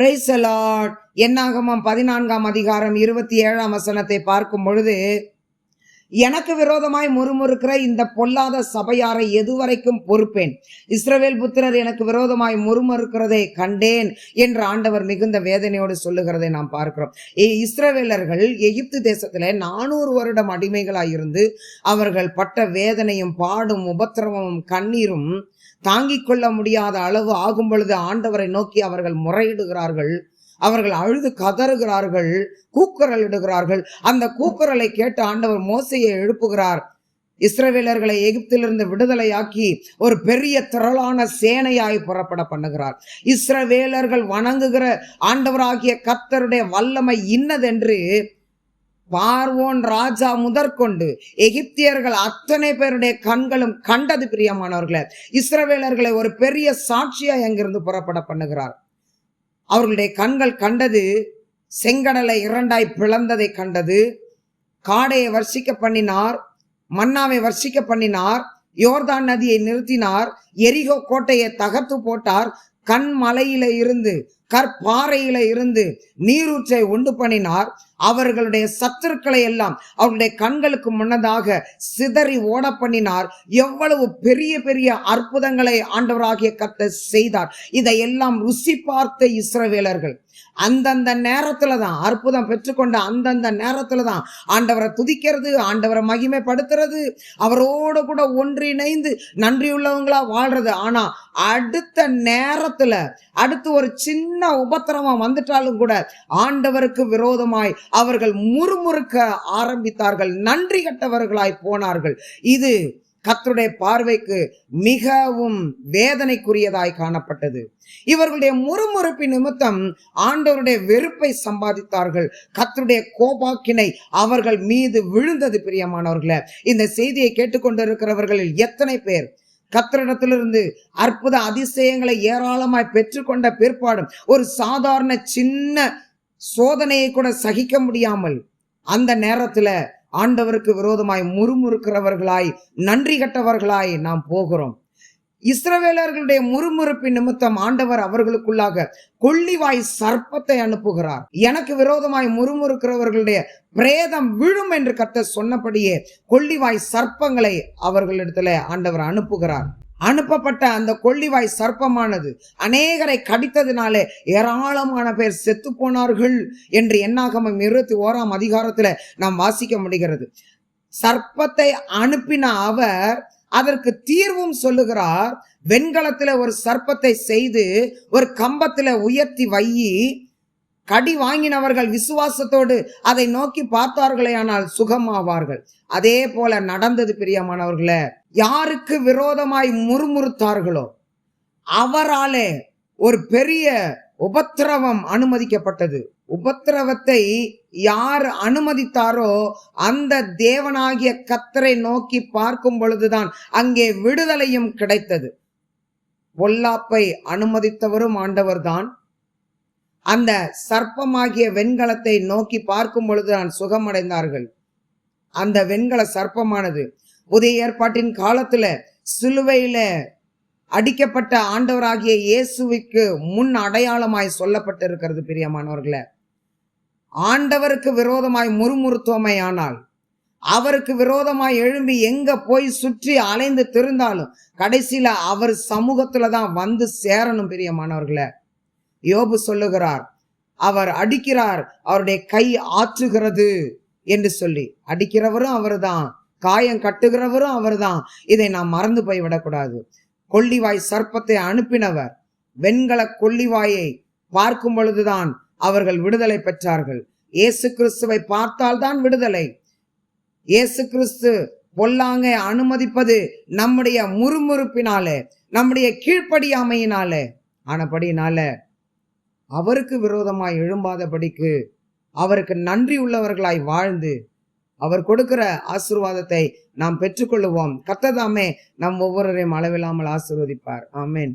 Price allot என்னாகமம் பதினான்காம் அதிகாரம் இருபத்தி ஏழாம் வசனத்தை பார்க்கும் பொழுது எனக்கு விரோதமாய் முறுமுறுக்கிற இந்த பொல்லாத சபையாரை எதுவரைக்கும் பொறுப்பேன்? இஸ்ரவேல் புத்திரர் எனக்கு விரோதமாய் முறுமுறுக்கிறதை கண்டேன் என்று ஆண்டவர் மிகுந்த வேதனையோடு சொல்லுகிறதை நாம் பார்க்கிறோம். இ- இஸ்ரவேலர்கள் எகிப்து தேசத்துல நானூறு வருடம் அடிமைகளாயிருந்து அவர்கள் பட்ட வேதனையும் பாடும் உபத்திரவமும் கண்ணீரும் தாங்கிக் கொள்ள முடியாத அளவு ஆகும் பொழுது ஆண்டவரை நோக்கி அவர்கள் முறையிடுகிறார்கள். அவர்கள் அழுது கதறுகிறார்கள் கூக்குரல் இடுகிறார்கள். அந்த கூக்குரலை கேட்டு ஆண்டவர் மோசையை எழுப்புகிறார். இஸ்ரவேலர்களை எகிப்திலிருந்து விடுதலையாக்கி ஒரு பெரிய திரளான சேனையாய் புறப்பட பண்ணுகிறார். இஸ்ரவேலர்கள் வணங்குகிற ஆண்டவராகிய கத்தருடைய வல்லமை இன்னதென்று பார்வோன் ராஜா முதற்கொண்டு எகிப்தியர்கள் அத்தனை பேருடைய கண்களும் கண்டது பிரியமானவர்களே இஸ்ரவேலர்களை ஒரு பெரிய சாட்சியா அங்கிருந்து புறப்பட பண்ணுகிறார். அவர்களுடைய கண்கள் கண்டது செங்கடலை இரண்டாய் பிளந்ததை கண்டது. காடையை வர்ஷிக்க பண்ணினார் மன்னாவை வர்ஷிக்க பண்ணினார் யோர்தான் நதியை நிறுத்தினார் எரிகோ கோட்டையை தகர்த்து போட்டார் கண் மலையில இருந்து கற்பாறையில இருந்து நீரூற்றை உண்டு பண்ணினார். அவர்களுடைய சத்துருக்களை எல்லாம் அவருடைய கண்களுக்கு முன்னதாக சிதறி ஓட பண்ணினார். எவ்வளவு பெரிய பெரிய அற்புதங்களை ஆண்டவராகிய கத்த செய்தார். இதையெல்லாம் ருசி பார்த்த இஸ்ரவேலர்கள். அந்தந்த நேரத்துல தான் அற்புதம் பெற்றுக்கொண்ட அந்தந்த நேரத்துல தான் ஆண்டவரை துதிக்கிறது ஆண்டவரை மகிமைப்படுத்துறது அவரோடு கூட ஒன்றிணைந்து நன்றியுள்ளவங்களா வாழ்றது. ஆனா அடுத்த நேரத்துல அடுத்து ஒரு சின்ன உபத்திரவம் வந்துட்டாலும் கூட ஆண்டவருக்கு விரோதமாய் அவர்கள் முறுமுறுக்க ஆரம்பித்தார்கள். நன்றி கட்டவர்களாய் போனார்கள். இது கர்த்தருடைய பார்வைக்கு மிகவும் வேதனைக்குரியதாய் காணப்பட்டது. இவர்களுடைய முறுமுறுப்பு நிமித்தம் ஆண்டவருடைய வெறுப்பை சம்பாதித்தார்கள். கர்த்தருடைய கோபாக்கினை அவர்கள் மீது விழுந்தது பிரியமானவர்களே. இந்த செய்தியை கேட்டுக்கொண்டிருக்கிறவர்களில் எத்தனை பேர் கத்திரிடத்திலிருந்து அற்புத அதிசயங்களை ஏராளமாய் பெற்றுக்கொண்ட பிற்பாடும் ஒரு சாதாரண சின்ன சோதனையை கூட சகிக்க முடியாமல் அந்த நேரத்தில் ஆண்டவருக்கு விரோதமாய் முறுமுறுக்கிறவர்களாய் நன்றி கட்டவர்களாய் நாம் போகிறோம். இஸ்ரவேலர்களுடைய முறுமுறுப்பின் நிமித்தம் ஆண்டவர் அவர்களுக்குள்ளாக கொள்ளிவாய் சர்ப்பத்தை அனுப்புகிறார். எனக்கு விரோதமாய் முறுமுறுக்கிறவர்களுடைய பிரேதம் விழும் என்று கத்த சொன்னபடியே கொள்ளிவாய் சர்ப்பங்களை அவர்களிடத்துல ஆண்டவர் அனுப்புகிறார். அனுப்பப்பட்ட அந்த கொள்ளிவாய் சர்ப்பமானது அநேகரை கடித்ததினாலே ஏராளமான பேர் செத்து போனார்கள் என்று எண்ணாகமம் இருபத்தி ஓராம் அதிகாரத்துல நாம் வாசிக்க முடிகிறது. சர்ப்பத்தை அனுப்பின அவர் அதற்கு தீர்வும் சொல்லுகிறார். வெண்கலத்துல ஒரு சர்ப்பத்தை செய்து ஒரு கம்பத்துல உயர்த்தி வையி கடி வாங்கினவர்கள் விசுவாசத்தோடு அதை நோக்கி பார்த்தார்களே ஆனால் சுகமாவார்கள். அதே போல நடந்தது பிரியமானவர்களே யாருக்கு விரோதமாய் முறுமுறுத்தார்களோ அவராலே ஒரு பெரிய உபத்திரவம் அனுமதிக்கப்பட்டது. உபத்திரவத்தை யார் அனுமதித்தாரோ அந்த தேவனாகிய கத்தரை நோக்கி பார்க்கும் பொழுதுதான் அங்கே விடுதலையும் கிடைத்தது. பொல்லாப்பை அனுமதித்தவரும் ஆண்டவர்தான். அந்த சர்ப்பமாகிய வெண்கலத்தை நோக்கி பார்க்கும் பொழுதுதான் சுகமடைந்தார்கள். அந்த வெண்கல சர்ப்பமானது புதிய ஏற்பாட்டின் காலத்துல சிலுவையில அடிக்கப்பட்ட ஆண்டவராகிய இயேசுவுக்கு முன் அடையாளமாய் சொல்லப்பட்டிருக்கிறது பிரியமானவர்களை. ஆண்டவருக்கு விரோதமாய் முறுமுறுத்தோமை ஆனால் அவருக்கு விரோதமாய் எழும்பி எங்க போய் சுற்றி அலைந்து திருந்தாலும் கடைசியில அவர் சமூகத்துல தான் வந்து சேரணும் பிரியமானவர்களே. யோபு சொல்லுகிறார் அவர் அடிக்கிறார் அவருடைய கை ஆற்றுகிறது என்று சொல்லி. அடிக்கிறவரும் அவர்தான் காயம் கட்டுகிறவரும் அவர்தான். இதை நாம் மறந்து போய் விடக்கூடாது. கொள்ளிவாய் சர்ப்பத்தை அனுப்பினவர் வெண்கல கொள்ளிவாயை பார்க்கும் பொழுதுதான் அவர்கள் விடுதலை பெற்றார்கள். இயேசு கிறிஸ்துவை பார்த்தால்தான் விடுதலை. இயேசு கிறிஸ்து பொல்லாங்கை அனுமதிப்பது நம்முடைய முறுமுறுப்பினாலே நம்முடைய கீழ்ப்படியாமையினாலே. ஆனபடினால அவருக்கு விரோதமாய் எழும்பாதபடிக்கு அவருக்கு நன்றி உள்ளவர்களாய் வாழ்ந்து அவர் கொடுக்கிற ஆசீர்வாதத்தை நாம் பெற்றுக்கொள்ளுவோம். கத்ததாமே நம் ஒவ்வொருவரையும் அளவில்லாமல் ஆசீர்வதிப்பார். ஆமேன்.